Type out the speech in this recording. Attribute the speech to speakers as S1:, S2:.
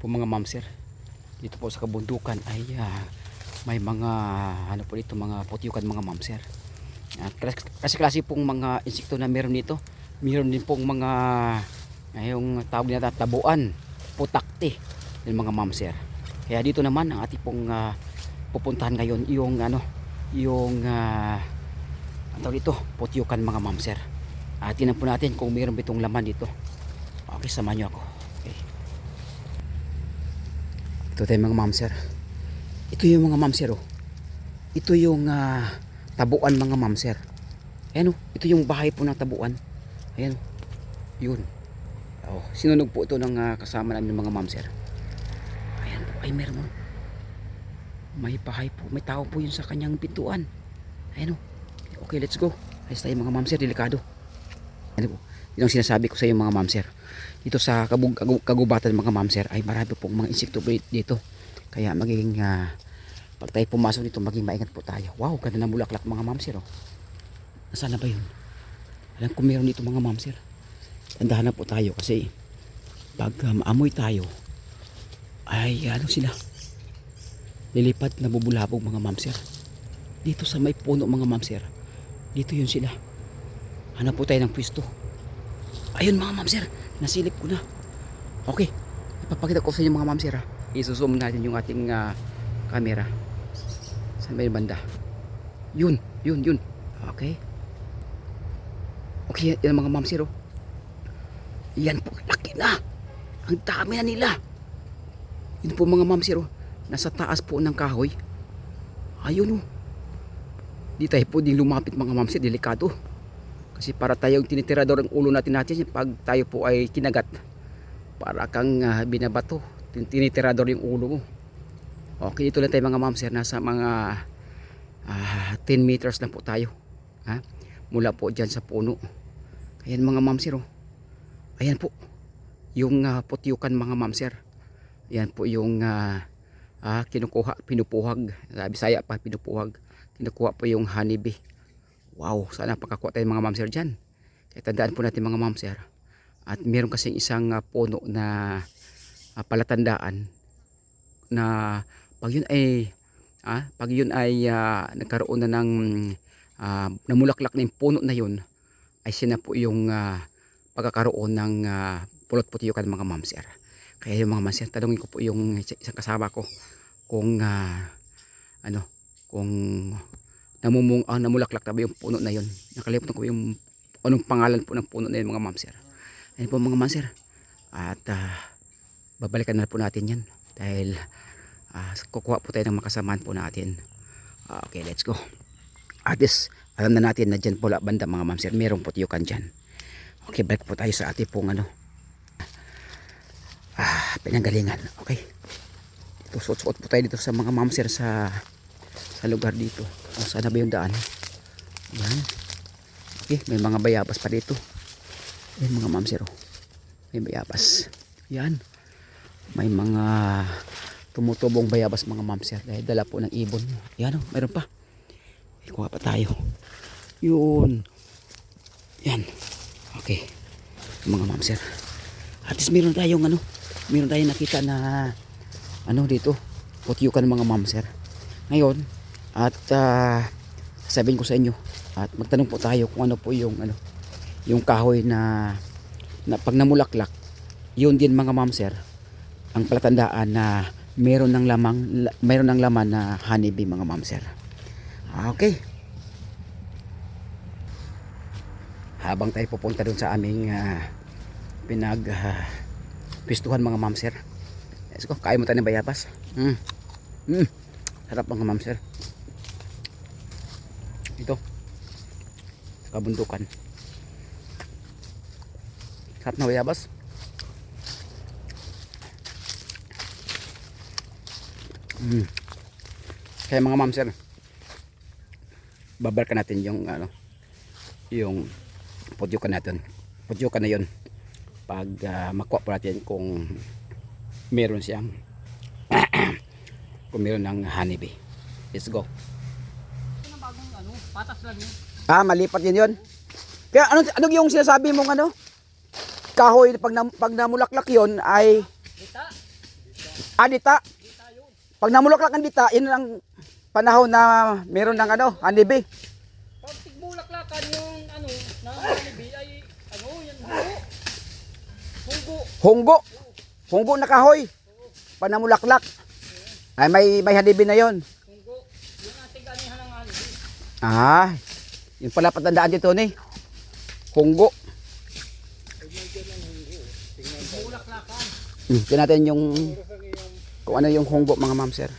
S1: po mga ma'am sir. Dito po sa kabundukan ay ah, may mga ano po dito mga putyukan mga ma'am sir. At kasi, klase pong mga insekto na meron dito. Meron din pong mga ah, yung tawag nila tabuan putakti yung mga ma'am sir. Kaya dito naman ang ating pong ah, pupuntahan ngayon yung ano yung uh, ang tawag dito putyukan mga ma'am sir. At tingnan po natin kung meron ba itong laman dito. Okay samahan nyo ako okay. Ito tayo mga ma'am sir. Ito yung mga ma'am sir oh. ito yung ah, tabuan mga ma'am sir. Ayan oh, ito yung bahay po ng tabuan. Ayan oh. yun. Oh, sinunog po ito ng ah, kasama namin mga ma'am sir. Ayan po. Ay meron oh. may bahay po. May tao po yun sa kanyang pintuan. Ayan oh. okay let's go. Ayos tayo mga ma'am sir. Delikado. Ano po yun ang sinasabi ko sa iyo mga ma'am sir. Dito sa kabug, kagu- kagubatan mga ma'am sir ay marami pong mga insekto dito. Kaya magiging ah, pag tayo pumasok dito maging maingat po tayo. Wow ganda ng bulaklak mga ma'am sir oh. nasaan na ba yun? Alam ko meron dito mga ma'am sir. Tandahan na po tayo kasi pag ah, maamoy tayo ay ano sila? Lilipad na bubulabog mga ma'am sir. Dito sa may puno mga ma'am sir dito yun sila. Hanap po tayo ng pwesto ayun mga ma'am sir. Nasilip ko na. Okay. Ipapakita ko sa inyo mga ma'am sir ha. Isuzoom natin yung ating ah, camera. Sa may banda? Yun yun yun. Okay. Okay yan mga ma'am sir oh. yan po laki na. Ang dami na nila. Yun po mga ma'am sir oh. nasa taas po ng kahoy. Ayun oh. Di tayo po din lumapit mga ma'am sir. Delikado kasi para tayong tinitirador ang ulo natin natin pag tayo po ay kinagat para kang ah, binabato tin- tinitirador yung ulo mo. Okay dito lang tayo mga ma'am sir nasa mga ah, 10 meters lang po tayo ha? mula po dyan sa puno. Ayan mga ma'am sir oh. ayan po yung ah, putyukan mga ma'am sir. Ayan po yung ah, ah, kinukuha pinupuhag. Sabi saya pa pinupuhag. Kinukuha po yung honeybee wow sana pakakuha tayo mga ma'am sir dyan. Kaya tandaan po natin mga ma'am sir. At meron kasing isang ah, puno na ah, palatandaan na pag yun ay ah, pag yun ay ah, nagkaroon na ng ah, namulaklak na yung puno na yun ay sina po yung ah, pagkakaroon ng ah, pulot putiyukan mga ma'am sir. Kaya yung mga ma'am sir tanungin ko po yung isa- isang kasama ko kung ah, ano kung namumung ah, namulaklak na ba yung puno na yun? Nakalimutan ko yung anong pangalan po ng puno na yun mga ma'am sir? Ayun po mga ma'am sir. At ah, babalikan na po natin yan dahil ah, kukuha po tayo ng makasamaan po natin. Ah, okay let's go. At least alam na natin na dyan po la banda mga ma'am sir. Merong putyukan dyan. Okay balik po tayo sa ating pong ano. Ah, pinanggalingan. Okay. Ito suot-suot po tayo dito sa mga ma'am sir sa sa lugar dito. Kung saan na ba yung daan? Yan. Okay may mga bayabas pa dito. Yan mga ma'am sir oh. may bayabas. Yan. May mga tumutubong bayabas mga ma'am sir. Dahil dala po ng ibon. Yan oh, mayroon pa. Ikuha pa tayo. Yun. Yan. Okay. Mga ma'am sir. At least meron tayong ano meron tayong nakita na ano dito. Putyukan mga ma'am sir ngayon. At ah, sabihin ko sa inyo at magtanong po tayo kung ano po yung ano yung kahoy na, na pag namulaklak yun din mga ma'am sir ang palatandaan na meron ng lamang la- meron ng laman na honeybee mga ma'am sir. Ah, okay. Habang tayo pupunta dun sa aming ah, pinag ah, pistuhan mga ma'am sir. Let's go. Kain mo tayo ng bayabas mm. Mm. Sarap mga ma'am sir. Ito. Sa kabundukan. Sarap na bayabas mm. kaya mga ma'am sir babalikan natin yung ano yung pudyukan natin. Pudyukan na yun. Pag ah, makuha po natin kung meron siyang kung meron ng honeybee let's go
S2: ano, patas lang yun.
S1: Ah, malipat yun yun. Kaya ano, ano yung sinasabi mong ano? Kahoy, pag, nam, pag namulaklak yun ay...
S2: Kita.
S1: Ah, dita.
S2: Dita yun.
S1: Pag namulaklak ang dita, yun ang panahon na meron ng ano, honeybee.
S2: Pag tigbulaklakan yung ano, na halibi ay ano, yan buo. Hunggo.
S1: Hunggo. Hunggo na kahoy. Pag namulaklak. Ay, may, may honeybee na yon. Ah, yun pala patandaan dito ni. Hunggo. Hmm, tingnan natin yung kung ano yung hunggo mga ma'am sir.